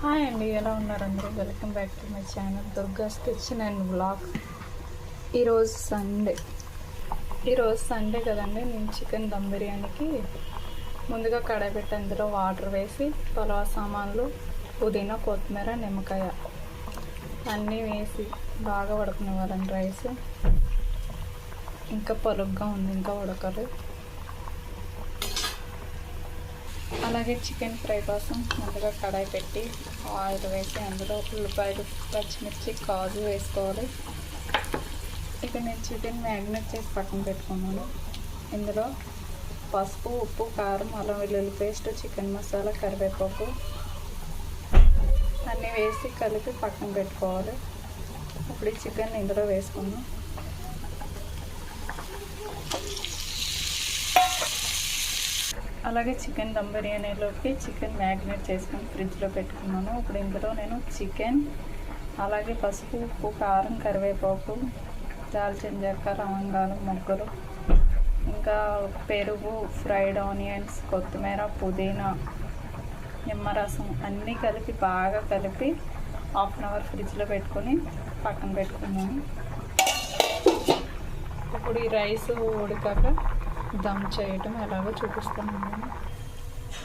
Hi అండి ఎలా ఉన్నారు అందరూ? Welcome back to my channel Durga's kitchen and blog ఈరోజు సండే. ఈరోజు సండే కదండి నేను చికెన్ దమ్ బిర్యానీకి ముందుగా కడాయి పెట్టి అందులో వాటర్ వేసి పలావ్ సామాన్లు పుదీనా కొత్తిమీర నిమ్మకాయ అన్నీ వేసి బాగా ఉడకనివ్వాలండి రైస్. ఇంకా పలుగ్గా ఉంది ఇంకా ఉడకలు అలాగే చికెన్ ఫ్రై కోసం ముందుగా కడాయి పెట్టి ఆయిల్ వేసి అందులో ఉల్లిపాయలు పచ్చిమిర్చి కాజు వేసుకోవాలి. ఇక నేను చికెన్ మ్యాగ్నెట్ చేసి పక్కన పెట్టుకున్నాను. ఇందులో పసుపు ఉప్పు కారం అల్లం వెల్లుల్లి పేస్ట్ చికెన్ మసాలా కరివేపాకు అన్నీ వేసి కలిపి పక్కన పెట్టుకోవాలి. ఇప్పుడు ఈ చికెన్ ఇందులో వేసుకున్నాం అలాగే చికెన్ దమ్ బిర్యానీలోకి చికెన్ మ్యాగ్నేట్ చేసుకొని ఫ్రిడ్జ్లో పెట్టుకున్నాను. ఇప్పుడు ఇందులో నేను చికెన్ అలాగే పసుపు ఉప్పు కారం కరివేపాకు దాల్చిన చెక్క లవంగాలు మొగ్గలు ఇంకా పెరుగు ఫ్రైడ్ ఆనియన్స్ కొత్తిమీర పుదీనా నిమ్మరసం అన్నీ కలిపి బాగా కలిపి హాఫ్ అన్ అవర్ ఫ్రిడ్జ్లో పెట్టుకొని పక్కన పెట్టుకున్నాను. ఇప్పుడు ఈ రైస్ ఉడికాక దమ్ చేయటం ఎలాగో చూపిస్తాను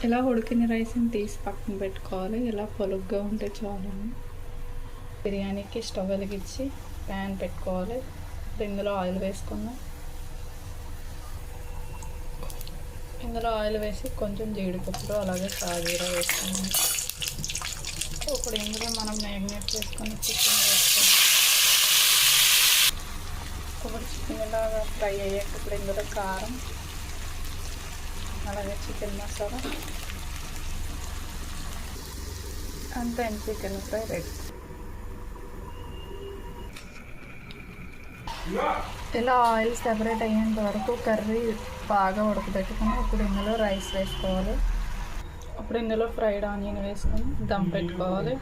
ఇలా ఉడికిన రైస్ని తీసి పక్కన పెట్టుకోవాలి. ఇలా పొలుగ్గా ఉంటే చాలు బిర్యానీకి స్టవ్ వెలిగించి ప్యాన్ పెట్టుకోవాలి. ఇందులో ఆయిల్ వేసుకుందాం. ఇందులో ఆయిల్ వేసి కొంచెం జీడిపప్పులు అలాగే సాజీరా వేసుకున్నాం ఇప్పుడు ఇందులో మనం మ్యాగ్నేట్ చేసుకొని చికెన్ వేసుకుందాం. ఇప్పుడు చికెన్ ఇలాగా ఫ్రై అయ్యాక ఇప్పుడు ఇందులో కారం అలాగే చికెన్ మసాలా అంతే చికెన్ ఫ్రై రెడీ ఇలా ఆయిల్ సెపరేట్ అయ్యేంత వరకు కర్రీ బాగా ఉడకబెట్టుకుని ఇప్పుడు ఇందులో రైస్ వేసుకోవాలి అప్పుడు ఇందులో ఫ్రైడ్ ఆనియన్ వేసుకొని దమ్ పెట్టుకోవాలి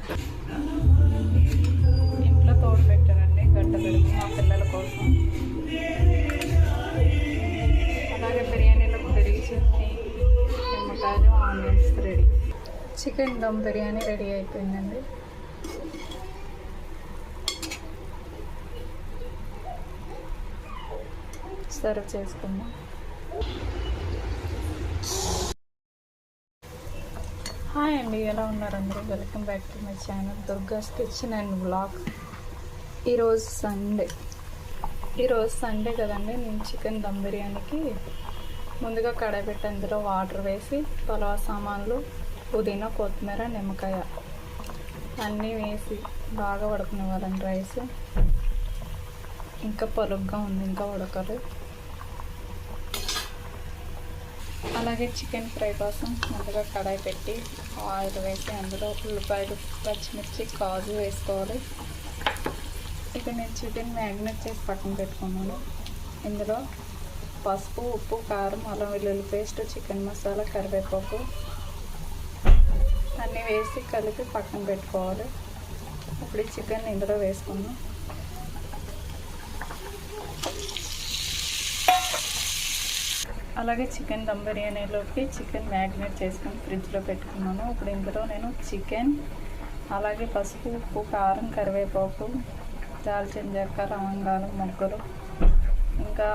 ఇంట్లో తోడు పెట్టారండి గంట పెడుతుంది మా పిల్లల కోసం. అలాగే బిర్యానీలో పెరిగి చట్నీ నిమ్మకాయలు onions ready. Chicken dum biryani ready అయిపోయిందండి. సర్వ్ చేసుకుందాం. హాయ్ అండి ఎలా ఉన్నారు అందరూ? Welcome back to my channel Durga's kitchen and blog. ఈరోజు సండే. ఈరోజు సండే కదండి నేను చికెన్ దమ్ బిర్యానీకి ముందుగా కడాయి పెట్టి అందులో వాటర్ వేసి పలావ్ సామాన్లు పుదీనా కొత్తిమీర నిమ్మకాయ అన్నీ వేసి బాగా ఉడకనివ్వాలండి రైస్. ఇంకా పలుగ్గా ఉంది ఇంకా ఉడకలు అలాగే చికెన్ ఫ్రై కోసం ముందుగా కడాయి పెట్టి ఆయిల్ వేసి అందులో ఉల్లిపాయలు పచ్చిమిర్చి కాజు వేసుకోవాలి. ఇప్పుడు నేను చికెన్ మ్యాగ్నెట్ చేసి పక్కన పెట్టుకున్నాను. ఇందులో పసుపు ఉప్పు కారం అల్లం వెల్లుల్లి పేస్ట్ చికెన్ మసాలా కరివేపాకు అన్నీ వేసి కలిపి పక్కన పెట్టుకోవాలి. ఇప్పుడు ఈ చికెన్ ఇందులో వేసుకున్నాం అలాగే చికెన్ దమ్ బిర్యానీలోకి చికెన్ మ్యాగ్నేట్ చేసుకొని ఫ్రిడ్జ్లో పెట్టుకున్నాను. ఇప్పుడు ఇందులో నేను చికెన్ అలాగే పసుపు ఉప్పు కారం కరివేపాకు దాల్చిన చెక్క లవంగాలు మొగ్గలు. ఇంకా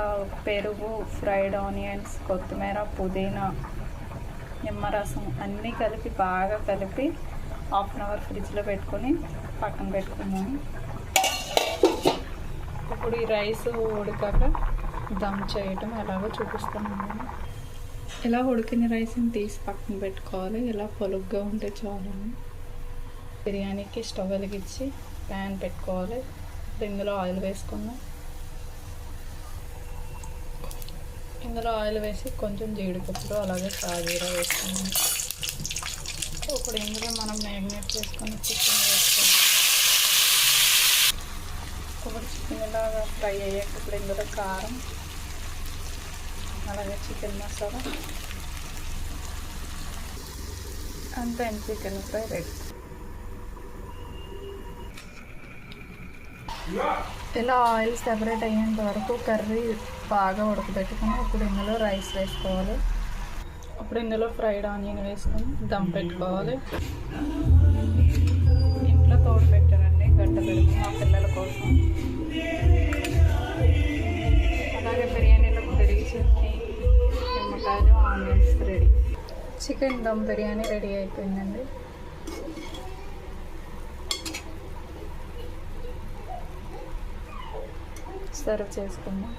పెరుగు ఫ్రైడ్ ఆనియన్స్ కొత్తిమీర పుదీనా నిమ్మరసం అన్నీ కలిపి బాగా కలిపి హాఫ్ అన్ అవర్ ఫ్రిడ్జ్లో పెట్టుకొని పక్కన పెట్టుకున్నాను ఇప్పుడు ఈ రైస్ ఉడికాక దమ్ చేయటం ఎలాగో చూపిస్తున్నాను ఇలా ఉడికిన రైస్ని తీసి పక్కన పెట్టుకోవాలి. ఇలా పొలుగ్గా ఉంటే చాలు బిర్యానీకి స్టవ్ వెలిగించి ప్యాన్ పెట్టుకోవాలి. ఇందులో ఆయిల్ వేసుకుందాం. ఇందులో ఆయిల్ వేసి కొంచెం జీడిపప్పులు అలాగే సాజీరా వేసుకున్నాం ఇప్పుడు ఇందులో మనం మ్యాగ్నేట్ చేసుకొని చికెన్ వేసుకుందాం ఇప్పుడు చికెన్ ఇలాగా ఫ్రై అయ్యాక ఇప్పుడు ఇందులో కారం అలాగే చికెన్ మసాలా అంతే చికెన్ ఫ్రై రెడీ. ఇలా ఆయిల్ సెపరేట్ అయ్యేంత వరకు కర్రీ బాగా ఉడకబెట్టుకుని ఇప్పుడు ఇందులో రైస్ వేసుకోవాలి. అప్పుడు ఇందులో ఫ్రైడ్ ఆనియన్ వేసుకొని దమ్ పెట్టుకోవాలి. తోడు పెట్టారండి గడ్డ పెరుగు మా పిల్లల కోసం. అలాగే బిర్యానీలో పెరిగి చట్నీ నిమ్మకాయలు onions ready. Chicken dum biryani ready అయిపోయిందండి. సర్వ్ చేసుకుందాం